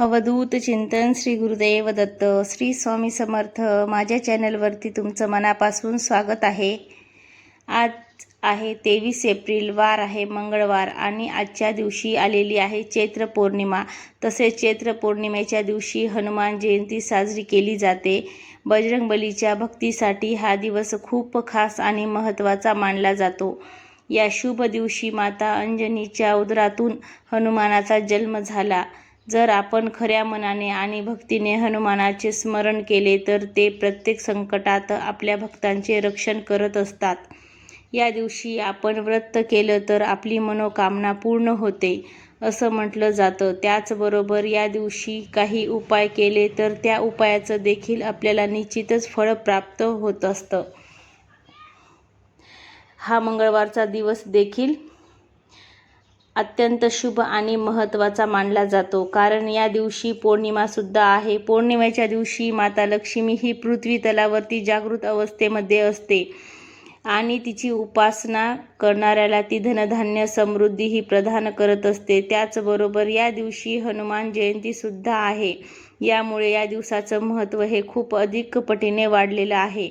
अवधूत चिंतन श्री गुरुदेव दत्त श्री स्वामी समर्थ. माझ्या चॅनलवरती तुमचं मनापासून स्वागत आहे. आज आहे तेवीस एप्रिल वार आहे मंगळवार आणि आजच्या दिवशी आलेली आहे चैत्र पौर्णिमा. तसेच चैत्र पौर्णिमेच्या दिवशी हनुमान जयंती साजरी केली जाते. बजरंगबलीच्या भक्तीसाठी हा दिवस खूप खास आणि महत्त्वाचा मानला जातो. या शुभ दिवशी माता अंजनीच्या उदरातून हनुमानाचा जन्म झाला. जर आपण खऱ्या मनाने आणि भक्तीने हनुमानाचे स्मरण केले तर ते प्रत्येक संकटात आपल्या भक्तांचे रक्षण करत असतात. या दिवशी आपण व्रत केलं तर आपली मनोकामना पूर्ण होते असं म्हटलं जातं. त्याचबरोबर या दिवशी काही उपाय केले तर त्या उपायाचं देखील आपल्याला निश्चितच फळ प्राप्त होत असतं. हा मंगळवारचा दिवस देखील अत्यंत शुभ आणि महत्त्वाचा मानला जातो. कारण या दिवशी पौर्णिमासुद्धा आहे. पौर्णिमेच्या दिवशी माता लक्ष्मी ही पृथ्वी तलावरती जागृत अवस्थेमध्ये असते आणि तिची उपासना करणाऱ्याला ती धनधान्य समृद्धी ही प्रदान करत असते. त्याचबरोबर या दिवशी हनुमान जयंतीसुद्धा आहे. यामुळे या दिवसाचं महत्त्व हे खूप अधिक पटीने वाढलेलं आहे.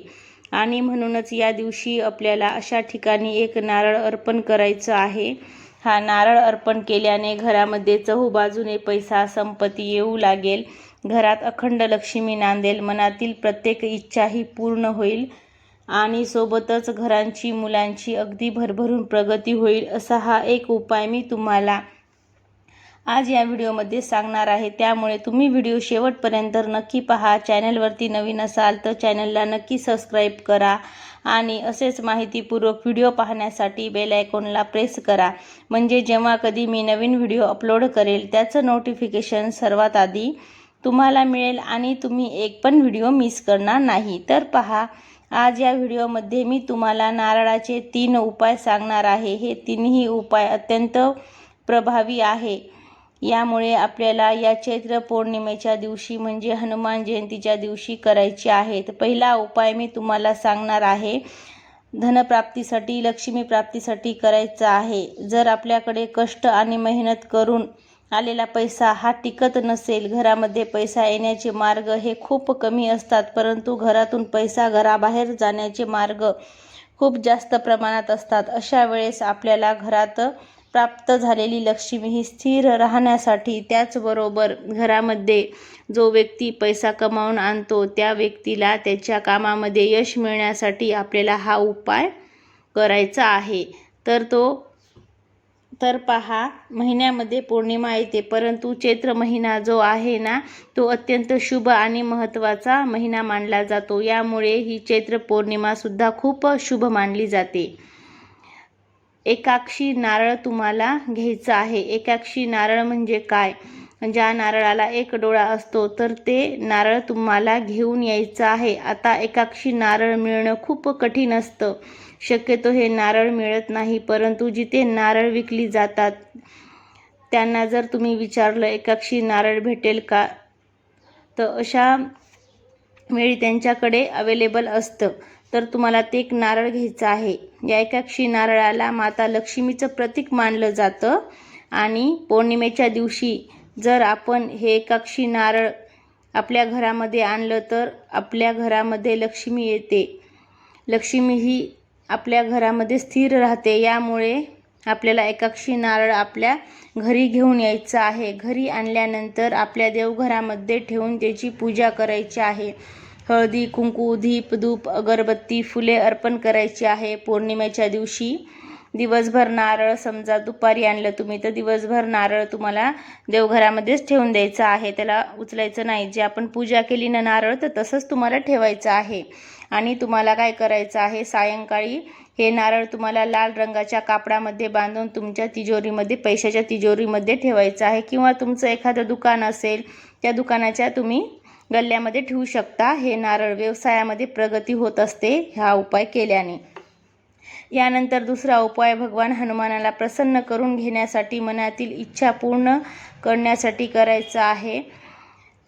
आणि म्हणूनच या दिवशी आपल्याला अशा ठिकाणी एक नारळ अर्पण करायचं आहे. हा नारळ अर्पण केल्याने घरामध्ये चहूबाजूने पैसा संपत्ती येऊ लागेल. घरात अखंड लक्ष्मी नांदेल. मनातील प्रत्येक इच्छाही पूर्ण होईल आणि सोबतच घरांची मुलांची अगदी भरभरून प्रगती होईल असा हा एक उपाय मी तुम्हाला आज या व्हिडिओमध्ये सांगणार आहे. त्यामुळे तुम्ही व्हिडिओ शेवटपर्यंत नक्की पहा. चॅनलवरती नवीन असाल तर चॅनलला नक्की सबस्क्राईब करा आणि असेच माहितीपूर्वक व्हिडिओ पाहण्यासाठी बेल आयकॉनला प्रेस करा. म्हणजे जेव्हा कधी मी नवीन व्हिडिओ अपलोड करेल त्याचं नोटिफिकेशन सर्वात आधी तुम्हाला मिळेल आणि तुम्ही एक पण व्हिडिओ मिस करणार नाही. तर पहा आज या व्हिडिओमध्ये मी तुम्हाला नारळाचे तीन उपाय सांगणार आहे. हे तिन्ही उपाय अत्यंत प्रभावी आहे. यामुळे आपल्याला या चैत्र पौर्णिमेच्या दिवशी म्हणजे हनुमान जयंतीच्या दिवशी करायची आहेत. पहिला उपाय मी तुम्हाला सांगणार आहे. धनप्राप्तीसाठी लक्ष्मी प्राप्तीसाठी करायचा आहे. जर आपल्याकडे कष्ट आणि मेहनत करून आलेला पैसा हा टिकत नसेल घरामध्ये पैसा येण्याचे मार्ग हे खूप कमी असतात परंतु घरातून पैसा घराबाहेर जाण्याचे मार्ग खूप जास्त प्रमाणात असतात. अशा वेळेस आपल्याला घरात प्राप्त झालेली लक्ष्मी ही स्थिर राहण्यासाठी त्याचबरोबर घरामध्ये जो व्यक्ती पैसा कमावून आणतो त्या व्यक्तीला त्याच्या कामामध्ये यश मिळण्यासाठी आपल्याला हा उपाय करायचा आहे. तर तो तर पहा महिन्यामध्ये पौर्णिमा येते परंतु चैत्र महिना जो आहे ना तो अत्यंत शुभ आणि महत्त्वाचा महिना मानला जातो. यामुळे ही चैत्र पौर्णिमासुद्धा खूप शुभ मानली जाते. एकाक्षी नारळ तुम्हाला घ्यायचं आहे. एकाक्षी नारळ म्हणजे काय? ज्या नारळाला एक डोळा असतो तर ते नारळ तुम्हाला घेऊन यायचं आहे. आता एकाक्षी नारळ मिळणं खूप कठीण असतं. शक्यतो हे नारळ मिळत नाही परंतु जिथे नारळ विकली जातात त्यांना जर तुम्ही विचारलं एकाक्षी नारळ भेटेल का? तर अशा वेळी त्यांच्याकडे अवेलेबल असतं. तर तुम्हाला ते एक नारळ घ्यायचं आहे. या एकाक्षी नारळाला माता लक्ष्मीचं प्रतीक मानलं जातं. आणि पौर्णिमेच्या दिवशी जर आपण हे एकाक्षी नारळ आपल्या घरामध्ये आणलं तर आपल्या घरामध्ये लक्ष्मी येते. लक्ष्मी ही आपल्या घरामध्ये स्थिर राहते. यामुळे आपल्याला एकाक्षी नारळ आपल्या घरी घेऊन यायचं आहे. घरी आणल्यानंतर आपल्या देवघरामध्ये ठेवून त्याची पूजा करायची आहे. हळदी कुंकू धीप धूप अगरबत्ती फुले अर्पण करायची आहे. पौर्णिमेच्या दिवशी दिवसभर नारळ समजा दुपारी आणलं तुम्ही तर दिवसभर नारळ तुम्हाला देवघरामध्येच ठेवून द्यायचं आहे. त्याला उचलायचं नाही. जे आपण पूजा केली ना नारळ तर तसंच तुम्हाला ठेवायचं आहे. आणि तुम्हाला काय करायचं आहे? सायंकाळी हे नारळ तुम्हाला लाल रंगाच्या कापडामध्ये बांधून तुमच्या तिजोरीमध्ये पैशाच्या तिजोरीमध्ये ठेवायचं आहे. किंवा तुमचं एखादं दुकान असेल त्या दुकानाच्या तुम्ही गल्ल्यामध्ये ठेवू शकता. हे नारळ व्यवसायामध्ये प्रगती होत असते हा उपाय केल्याने. यानंतर दुसरा उपाय भगवान हनुमानाला प्रसन्न करून घेण्यासाठी मनातील इच्छा पूर्ण करण्यासाठी करायचा आहे.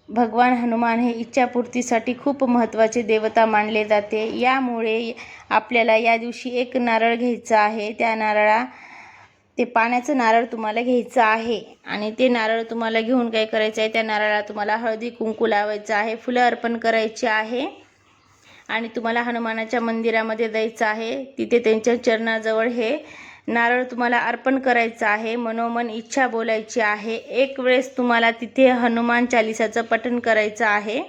भगवान हनुमान हे इच्छापूर्तीसाठी खूप महत्त्वाचे देवता मानले जाते. यामुळे आपल्याला या दिवशी एक नारळ घ्यायचा आहे. त्या नारळा ते पाण्याचं नारळ तुम्हाला घ्यायचं आहे आणि ते नारळ तुम्हाला घेऊन काय करायचं आहे? त्या नारळाला तुम्हाला हळदी कुंकू लावायचं आहे फुलं अर्पण करायची आहे. आणि तुम्हाला हनुमानाच्या मंदिरामध्ये द्यायचं आहे. तिथे त्यांच्या चरणाजवळ हे नारळ तुम्हाला अर्पण करायचं आहे. मनोमन इच्छा बोलायची आहे. एक वेळेस तुम्हाला तिथे हनुमान चालिसाचं पठण करायचं आहे.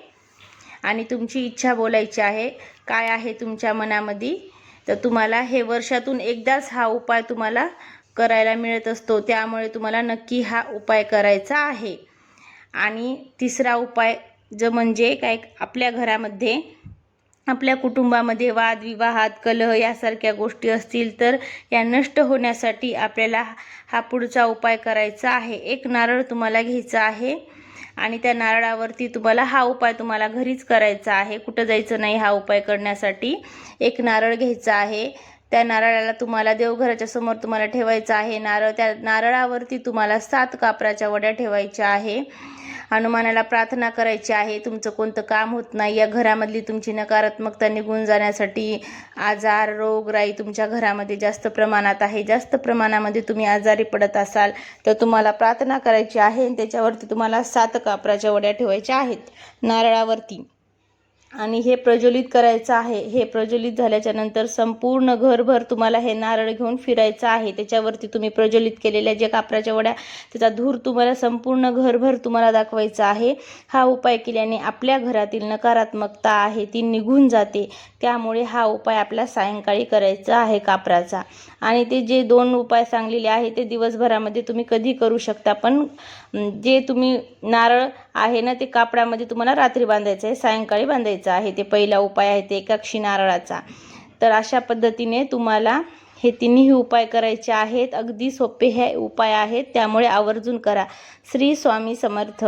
आणि तुमची इच्छा बोलायची आहे. काय आहे तुमच्या मनामध्ये? तर तुम्हाला हे वर्षातून एकदाच हा उपाय तुम्हाला करायला मिळत असतो. त्यामुळे तुम्हाला नक्की हा उपाय करायचा आहे. आणि तिसरा उपाय ज म्हणजे काय आपल्या घरामध्ये आपल्या कुटुंबामध्ये वादविवाहात कलह यासारख्या गोष्टी असतील तर या नष्ट होण्यासाठी आपल्याला हा पुढचा उपाय करायचा आहे. एक नारळ तुम्हाला घ्यायचा आहे आणि त्या नारळावरती तुम्हाला हा उपाय तुम्हाला घरीच करायचा आहे. कुठं जायचं नाही हा उपाय करण्यासाठी. एक नारळ घ्यायचा आहे. त्या नारळाला तुम्हाला देवघराच्या समोर तुम्हाला ठेवायचं आहे. नारळ त्या नारळावरती तुम्हाला सात कापराच्या वड्या ठेवायच्या आहे. हनुमानाला प्रार्थना करायची आहे. तुमचं कोणतं काम होत नाही. या घरामधली तुमची नकारात्मकता निघून जाण्यासाठी आजार रोगराई तुमच्या घरामध्ये जास्त प्रमाणात आहे. जास्त प्रमाणामध्ये तुम्ही आजारी पडत असाल तर तुम्हाला प्रार्थना करायची आहे आणि त्याच्यावरती तुम्हाला सात कापराच्या वड्या ठेवायच्या आहेत. नारळावरती. आणि हे प्रज्वलित करायचं आहे हे प्रज्वलित झाल्याच्यानंतर संपूर्ण घरभर तुम्हाला हे नारळ घेऊन फिरायचं आहे. त्याच्यावरती तुम्ही प्रज्वलित केलेल्या जे कापराच्या वड्या त्याचा धूर तुम्हाला संपूर्ण घरभर तुम्हाला दाखवायचा आहे. हा उपाय केल्याने आपल्या घरातील नकारात्मकता आहे ती निघून जाते. त्यामुळे हा उपाय आपल्या सायंकाळी करायचा आहे कापराचा. आणि ते जे दोन उपाय सांगलेले आहे ते दिवसभरामध्ये तुम्ही कधी करू शकता. पण जे तुम्ही नारळ आहे ना ते कापडामध्ये तुम्हाला रात्री बांधायचं आहे सायंकाळी बांधायचं आहे. ते पहिला उपाय आहे ते एकाक्षी नारळाचा. तर अशा पद्धतीने तुम्हाला हे तिन्ही उपाय करायचे आहेत. अगदी सोपे हे उपाय आहेत. त्यामुळे आवर्जून करा. श्री स्वामी समर्थ.